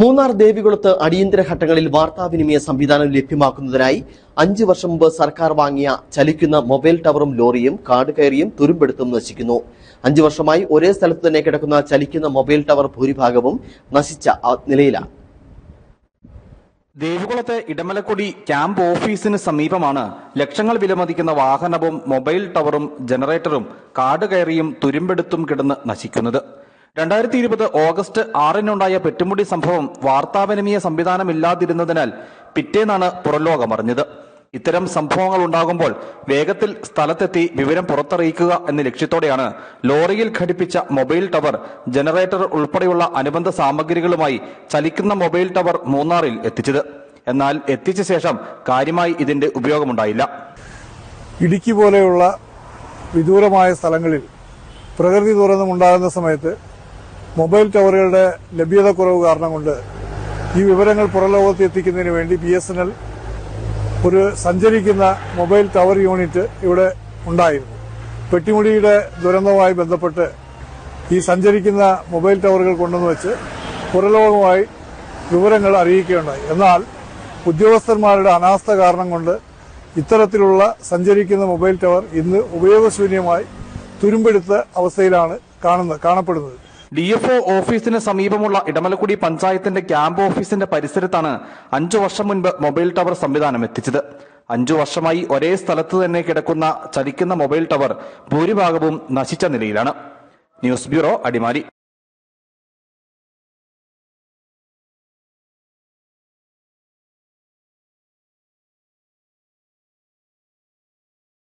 മൂന്നാർ ദേവികുളത്ത് അടിയന്തര ഘട്ടങ്ങളിൽ വാർത്താവിനിമയ സംവിധാനം ലഭ്യമാക്കുന്നതിനായി അഞ്ചു വർഷം മുമ്പ് സർക്കാർ വാങ്ങിയ ചലിക്കുന്ന മൊബൈൽ ടവറും ലോറിയും കാട് കയറിയും തുരുമ്പെടുത്തും നശിക്കുന്നു. അഞ്ചു വർഷമായി ഒരേ സ്ഥലത്ത് തന്നെ കിടക്കുന്ന ചലിക്കുന്ന മൊബൈൽ ടവർ ഭൂരിഭാഗവും നശിച്ച നിലയിലാണ്. ദേവികുളത്തെ ഇടമലക്കുടി ക്യാമ്പ് ഓഫീസിന് സമീപമാണ് ലക്ഷങ്ങൾ വിലമതിക്കുന്ന വാഹനവും മൊബൈൽ ടവറും ജനറേറ്ററും കാട് കയറിയും തുരുമ്പെടുത്തും കിടന്ന് നശിക്കുന്നത്. രണ്ടായിരത്തി ഇരുപത് ഓഗസ്റ്റ് ആറിനുണ്ടായ പെട്ടുമുടി സംഭവം വാർത്താവിനിമയ സംവിധാനമില്ലാതിരുന്നതിനാൽ പിറ്റേന്നാണ് പുറലോകമറിഞ്ഞത് ഇത്തരം സംഭവങ്ങൾ ഉണ്ടാകുമ്പോൾ വേഗത്തിൽ സ്ഥലത്തെത്തി വിവരം പുറത്തറിയിക്കുക എന്ന ലക്ഷ്യത്തോടെയാണ് ലോറിയിൽ ഘടിപ്പിച്ച മൊബൈൽ ടവർ ജനറേറ്റർ ഉൾപ്പെടെയുള്ള അനുബന്ധ സാമഗ്രികളുമായി ചലിക്കുന്ന മൊബൈൽ ടവർ മൂന്നാറിൽ എത്തിച്ചത്. എന്നാൽ എത്തിച്ച ശേഷം കാര്യമായി ഇതിന്റെ ഉപയോഗമുണ്ടായില്ല. ഇടുക്കി പോലെയുള്ള വിദൂരമായ സ്ഥലങ്ങളിൽ പ്രകൃതി ദുരന്തം ഉണ്ടാകുന്ന സമയത്ത് മൊബൈൽ ടവറുകളുടെ ലഭ്യത കുറവ് കാരണം കൊണ്ട് ഈ വിവരങ്ങൾ പുറലോകത്ത് എത്തിക്കുന്നതിന് വേണ്ടി ബി എസ് എൻ എൽ ഒരു സഞ്ചരിക്കുന്ന മൊബൈൽ ടവർ യൂണിറ്റ് ഇവിടെ ഉണ്ടായിരുന്നു. പെട്ടിമുടിയുടെ ദുരന്തവുമായി ബന്ധപ്പെട്ട് ഈ സഞ്ചരിക്കുന്ന മൊബൈൽ ടവറുകൾ കൊണ്ടുവന്ന് വെച്ച് പുറലോകമായി വിവരങ്ങൾ അറിയിക്കുകയുണ്ടായി. എന്നാൽ ഉദ്യോഗസ്ഥന്മാരുടെ അനാസ്ഥ കാരണം കൊണ്ട് ഇത്തരത്തിലുള്ള സഞ്ചരിക്കുന്ന മൊബൈൽ ടവർ ഇന്ന് ഉപയോഗശൂന്യമായി തുരുമ്പെടുത്ത അവസ്ഥയിലാണ് കാണുന്നത് കാണപ്പെടുന്നത്. ഡി എഫ് ഒ ഓഫീസിന് സമീപമുള്ള ഇടമലക്കുടി പഞ്ചായത്തിന്റെ ക്യാമ്പ് ഓഫീസിന്റെ പരിസരത്താണ് അഞ്ചു വർഷം മുൻപ് മൊബൈൽ ടവർ സംവിധാനം എത്തിച്ചത്. അഞ്ചു വർഷമായി ഒരേ സ്ഥലത്ത് തന്നെ കിടക്കുന്ന ചലിക്കുന്ന മൊബൈൽ ടവർ ഭൂരിഭാഗവും നശിച്ച നിലയിലാണ്. News bureau Adimali.